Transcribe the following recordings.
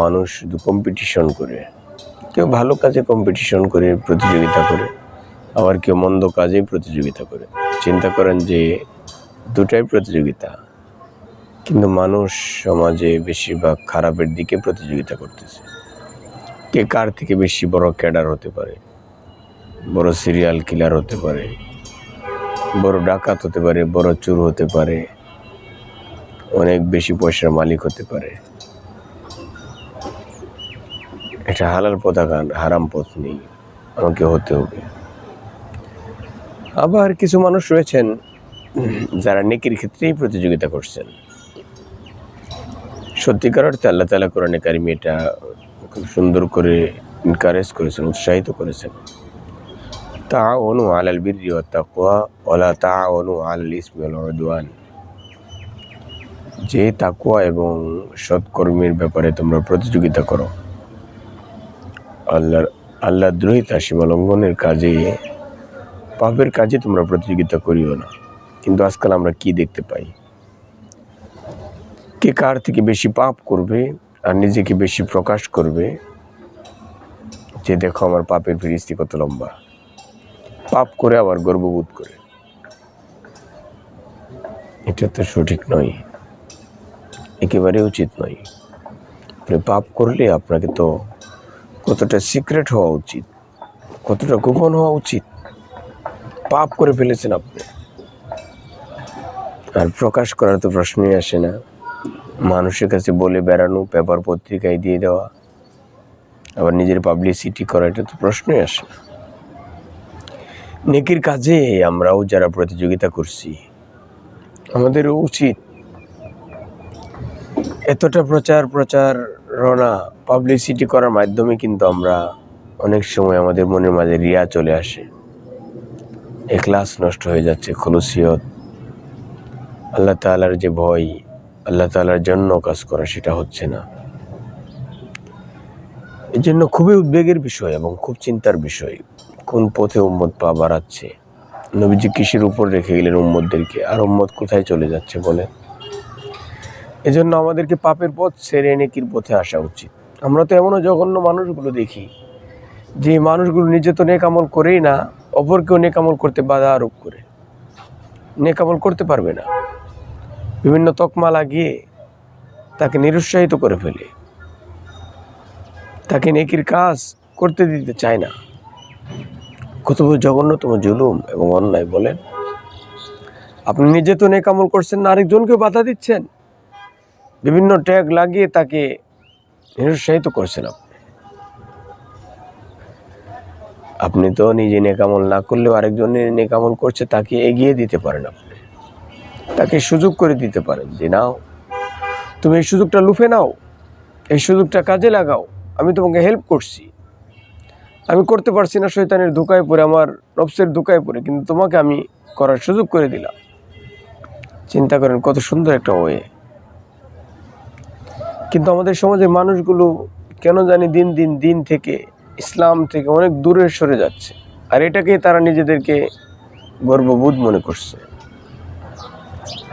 মানুষ শুধু কম্পিটিশন করে। কেউ ভালো কাজে কম্পিটিশন করে, প্রতিযোগিতা করে, আবার কেউ মন্দ কাজে প্রতিযোগিতা করে। চিন্তা করেন যে দুটাই প্রতিযোগিতা, কিন্তু মানুষ সমাজে বেশিরভাগ খারাপের দিকে প্রতিযোগিতা করতেছে। কে কার থেকে বেশি বড় ক্যাডার হতে পারে? বড় সিরিয়াল কিলার হতে পারে, বড় ডাকাত হতে পারে, বড় চোর হতে পারে, অনেক বেশি পয়সার মালিক হতে পারে। এটা হালাল পতাকা হারাম পথ নেই, আমাকে হতে হবে। আবার কিছু মানুষ রয়েছেন যারা নেকির ক্ষেত্রেই প্রতিযোগিতা করছেন। সত্যিকার অর্থে আল্লাহ তালা কোরআনে কারিমি এটা খুব সুন্দর করে এনকারেজ করেছেন, উৎসাহিত করেছেন। তা অনু আলাল বীর তাকুয়া ওলা তা অনু আলাল ইসমিল উদওয়ান। যে তাকুয়া এবং সৎকর্মের ব্যাপারে তোমরা প্রতিযোগিতা করো। আল্লাহর আল্লাহ দ্রোহিতা সীমা লঙ্ঘনের কাজে, পাপের কাজে তোমরা প্রতিযোগিতা করিও না। কিন্তু আজকাল আমরা কি দেখতে পাই? কে কার থেকে বেশি পাপ করবে আর নিজেকে বেশি প্রকাশ করবে? যে দেখো আমার পাপের ফিরিস্তি কত লম্বা। পাপ করে আবার গর্ববোধ করে। এটা তো সঠিক নয়। একেবারে উচিত নয়। পাপ করলে আপনাকে তো কতটা সিক্রেট হওয়া উচিত? কতটা গোপন হওয়া উচিত? পাপ করে ফেলেছেন আপনি। আর প্রকাশ করার তো প্রশ্নই আসে না। মানুষের কাছে বলে বেড়ানো, পেপার পত্রিকায় দিয়ে দেওয়া, আবার নিজের পাবলিসিটি করা এটা তো প্রশ্নই আসে না। নেকির কাজে আমরাও যারা প্রতিযোগিতা করছি, আমাদেরও উচিত। এতটা প্রচার প্রচারণা পাবলিসিটি করার মাধ্যমে কিন্তু আমরা অনেক সময় আমাদের মনের মাঝে রিয়া চলে আসে। এখলাস নষ্ট হয়ে যাচ্ছে, খলুসিয়ত। আল্লাহ তালার যে ভয়, আল্লাহ তালার জন্য কাজ করা সেটা হচ্ছে না। এই জন্য খুবই উদ্বেগের বিষয় এবং খুব চিন্তার বিষয়, কোন পথে উম্মত পা বাড়াচ্ছে। নবীজি কিসের উপর রেখে গেলেন উম্মতদেরকে? আর উম্মত কোথায় চলে যাচ্ছে বলে এজন্য আমাদেরকে পাপের পথ ছেড়ে নেকির পথে আসা উচিত। আমরা তো এমনও জঘন্য মানুষগুলো দেখি, যে মানুষগুলো নিজে তো নেকামল করেই না, অপরকেও নেকামল করতে বাধা আরোপ করে। নেকামল করতে পারবে না। বিভিন্ন তকমা লাগিয়ে তাকে নিরুৎসাহিত করে ফেলে। তাকে নেকির কাজ করতে দিতে চায় না। কত জঘন্যতম জুলুম এবং অন্যায় বলেন, আপনি নিজে তো নেকামল করছেন না, আরেকজনকেও বাধা দিচ্ছেন? বিভিন্ন ট্যাগ লাগিয়ে তাকে নিরুৎসাহিত করছেন আপনি আপনি তো নিজে নেকামল না করলেও আরেকজন নেকামল করছে তাকে এগিয়ে দিতে পারেন আপনি। তাকে সুযোগ করে দিতে পারেন যে, নাও, তুমি এই সুযোগটা লুফে নাও, এই সুযোগটা কাজে লাগাও, আমি তোমাকে হেল্প করছি। আমি করতে পারছি না শৈতানের ধোকায় পড়ে, আমার নবসের ধোকায় পড়ে, কিন্তু তোমাকে আমি করার সুযোগ করে দিলাম। চিন্তা করেন কত সুন্দর একটা ওয়ে কিন্তু আমাদের সমাজের মানুষগুলো কেন জানি দিন দিন দিন থেকে ইসলাম থেকে অনেক দূরে সরে যাচ্ছে। আর এটাকে তারা নিজেদেরকে গর্ববোধ মনে করছে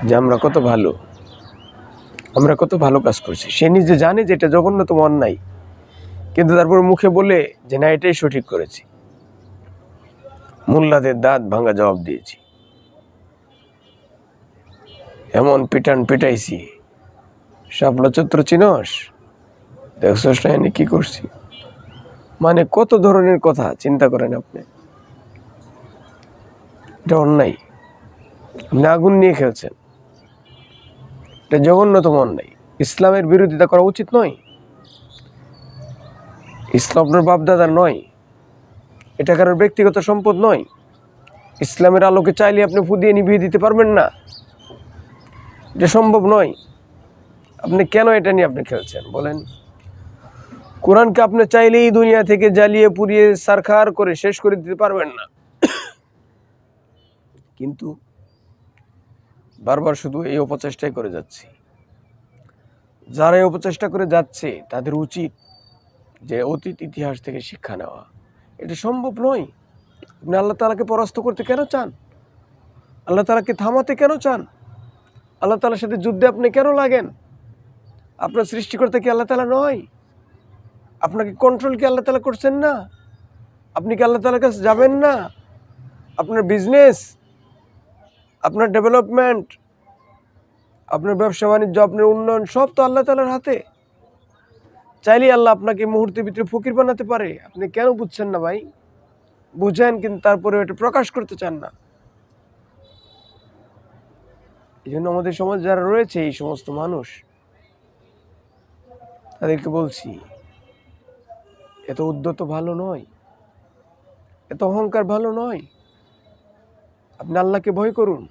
যে আমরা কত ভালো, আমরা কত ভালো কাজ করছি। সে নিজে জানে যে এটা জঘন্যতম অন্যায়, কিন্তু তারপর মুখে বলে যে না, এটাই সঠিক করেছি। মোল্লাদের দাঁত ভাঙা জবাব দিয়েছি। এমন পিটান পিটাইছি শাপলা চত্র চিনস? দেখছস না এনে কি করছি? মানে কত ধরনের কথা, চিন্তা করেন আপনি। এটা অন্যায়। আপনি আগুন নিয়ে খেলছেন। এটা জঘন্যতম অন্যায়। ইসলামের বিরোধিতা করা উচিত নয়। ইসলাম আপনার বাপদাদার নয়। এটা কারোর ব্যক্তিগত সম্পদ নয়। ইসলামের আলোকে চাইলে আপনি ফুদিয়ে নিভিয়ে দিতে পারবেন না। এটা সম্ভব নয়। আপনি কেন এটা নিয়ে আপনি খেলছেন? বলেন। কোরআনকে আপনি চাইলেই দুনিয়া থেকে জ্বালিয়ে পুড়িয়ে সারখার করে শেষ করে দিতে পারবেন না। কিন্তু বারবার শুধু এই অপচেষ্টাই করে যাচ্ছি। যারা এই অপচেষ্টা করে যাচ্ছে, তাদের উচিত যে অতীত ইতিহাস থেকে শিক্ষা নেওয়া। এটা সম্ভব নয়। আপনি আল্লাহ তালাকে পরাস্ত করতে কেন চান? আল্লাহ তালাকে থামাতে কেন চান? আল্লাহ তালার সাথে যুদ্ধে আপনি কেন লাগেন? আপনার সৃষ্টিকর্তা কি আল্লাহ তালা নয়? আপনাকে কন্ট্রোল কি আল্লাহ তালা করছেন না? আপনি কি আল্লাহ তালার কাছে যাবেন না? আপনার বিজনেস আপনার ডেভেলপমেন্ট আপনার ব্যবসা, বাণিজ্য, আপনার উন্নয়ন সব তো আল্লাহ তালার হাতে। চাইলেই আল্লাহ আপনাকে মুহূর্তের ভিতরে ফকির বানাতে পারে। আপনি কেন বুঝছেন না ভাই? বুঝেন, কিন্তু তারপরে এটা প্রকাশ করতে চান না। এই জন্য আমাদের সমাজ যারা রয়েছে, এই সমস্ত মানুষ তাদেরকে বলছি এত উদ্যত ভালো নয় এত অহংকার ভালো নয়। আপনি আল্লাহকে ভয় করুন।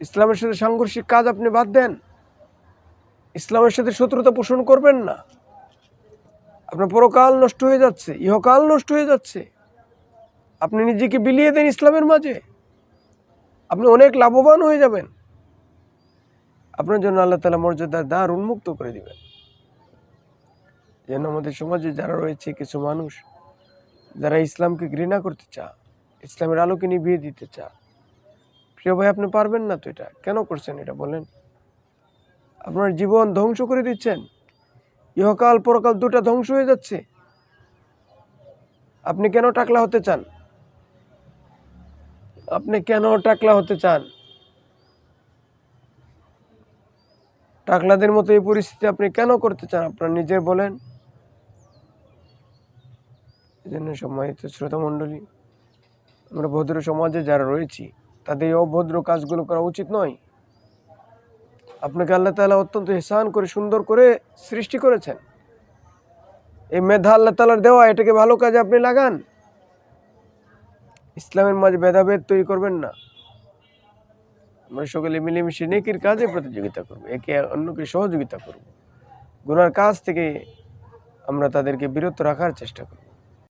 ইসলামের সাথে সাংঘর্ষিক কাজ আপনি বাদ দেন। ইসলামের সাথে শত্রুতা পোষণ করবেন না। আপনার পরকাল নষ্ট হয়ে যাচ্ছে, ইহকাল নষ্ট হয়ে যাচ্ছে। আপনি নিজেকে বিলিয়ে দেন ইসলামের মাঝে। আপনি অনেক লাভবান হয়ে যাবেন। আপনার জন্য আল্লাহ তালা মর্যাদার দ্বার উন্মুক্ত করে দিবেন। যেন আমাদের সমাজে যারা রয়েছে কিছু মানুষ, যারা ইসলামকে ঘৃণা করতে চা ইসলামের আলোকে নিভিয়ে দিতে চা প্রিয় ভাই, আপনি পারবেন না তো এটা? কেন করছেন এটা বলেন? আপনার জীবন ধ্বংস করে দিচ্ছেন। ইহকাল পরকাল দুটা ধ্বংস হয়ে যাচ্ছে। আপনি কেন টাকলা হতে চান? আপনি কেন টাকলা হতে চান? টাকলাদের মতো এই পরিস্থিতি আপনি কেন করতে চান? আপনার নিজের বলেন। এই জন্য সম্মানিত শ্রোতা মণ্ডলী আমরা ভদ্র সমাজে যারা রয়েছি, তাদের অভদ্র কাজগুলো করা উচিত নয়। আপনাকে আল্লাহ তাআলা অত্যন্ত এহসান করে, সুন্দর করে সৃষ্টি করেছেন। এই মেধা আল্লাহ তালার দেওয়া, এটাকে ভালো কাজে আপনি লাগান। ইসলামের মাঝে ভেদাভেদ তৈরি করবেন না। আমরা সকলে মিলেমিশে নেকির কাজে প্রতিযোগিতা করব, একে অন্যকে সহযোগিতা করব। গুনার কাজ থেকে আমরা তাদেরকে বিরত রাখার চেষ্টা করব।